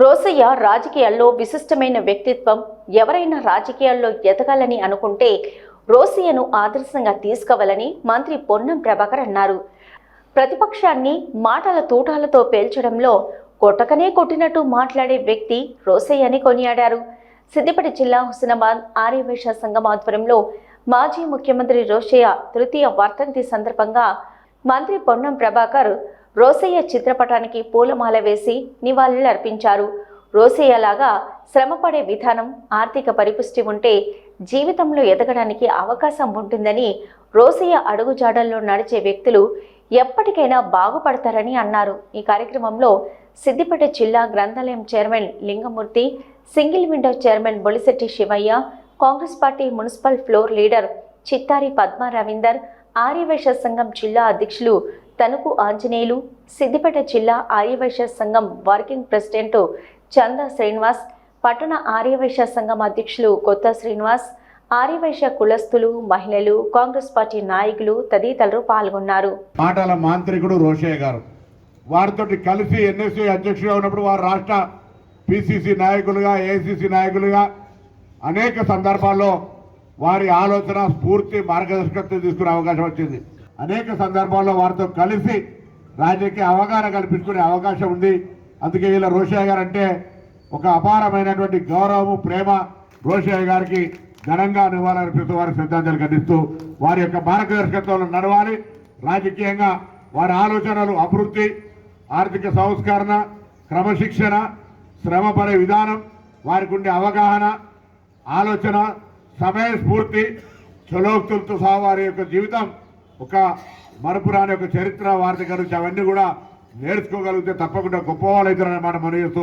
రోసయ్య రాజకీయాల్లో విశిష్టమైన వ్యక్తిత్వం. ఎవరైనా రాజకీయాల్లో ఎదగాలని అనుకుంటే రోసయ్యను ఆదర్శంగా తీసుకోవాలని మంత్రి పొన్నం ప్రభాకర్ అన్నారు. ప్రతిపక్షాన్ని మాటల తూటాలతో పేల్చడంలో కొట్టకనే కొట్టినట్టు మాట్లాడే వ్యక్తి రోసయ్య అని కొనియాడారు. సిద్దిపేట జిల్లా హుస్నాబాద్ ఆర్యవేశ సంఘం ఆధ్వర్యంలో మాజీ ముఖ్యమంత్రి రోషయ్య తృతీయ వర్ధంతి సందర్భంగా మంత్రి పొన్నం ప్రభాకర్ రోసయ్య చిత్రపటానికి పూలమాల వేసి నివాళులర్పించారు. రోసయ్యలాగా శ్రమపడే విధానం ఆర్థిక పరిపుష్టి ఉంటే జీవితంలో ఎదగడానికి అవకాశం ఉంటుందని రోసయ్య అడుగుజాడల్లో నడిచే వ్యక్తులు ఎప్పటికైనా బాగుపడతారని అన్నారు. ఈ కార్యక్రమంలో సిద్దిపేట జిల్లా గ్రంథాలయం chairman Lingamurthy single window chairman Bolisetti Shivaiah Congress party municipal floor leader Chittari Padma Ravinder Aryavysya సంఘం జిల్లా అధ్యక్షులు తణుకు ఆంజనేయులు సిద్దిపేట జిల్లా ఆర్యవైశ్య సంఘం వర్కింగ్ ప్రెసిడెంట్ చంద శ్రీనివాస్ పట్టణ ఆర్యవైశ్య సంఘం అధ్యక్షులు కొత్త శ్రీనివాస్ ఆర్యవైశ్య కులస్తులు మహిళలు కాంగ్రెస్ పార్టీ నాయకులు తదితరులు పాల్గొన్నారు. మాటల మాంత్రికుడు రోషయ్య గారు వారితో కలిసి ఎన్ఎస్సీ అధ్యక్షుడిగా ఉన్నప్పుడు వారు రాష్ట్ర పిసిసి నాయకులుగా ఏఐసిసి నాయకులుగా అనేక సందర్భాల్లో వారి ఆలోచన స్ఫూర్తి మార్గదర్శకత్వం తీసుకునే అవకాశం వచ్చింది. అనేక సందర్భాల్లో వారితో కలిసి రాజకీయ అవగాహన కల్పించుకునే అవకాశం ఉంది. అందుకే ఇలా రోషయ్య గారు అంటే ఒక అపారమైనటువంటి గౌరవము ప్రేమ రోషయ్య గారికి ఘనంగా నివాళులర్పిస్తూ వారి శ్రద్ధాంజలి ఘటిస్తూ వారి యొక్క మార్గదర్శకత్వంలో నడవాలి. రాజకీయంగా వారి ఆలోచనలు అభివృద్ధి ఆర్థిక సంస్కరణ క్రమశిక్షణ శ్రమపడే విధానం వారికి ఉండే అవగాహన ఆలోచన సమయస్ఫూర్తి చలోక్తులతో సహా వారి యొక్క జీవితం ఒక మరపురాని ఒక చరిత్ర వారి దగ్గర నుంచి అవన్నీ కూడా నేర్చుకోగలిగితే తప్పకుండా గొప్పవాళ్ళు అవుతారన్నమాట మనం చేస్తూ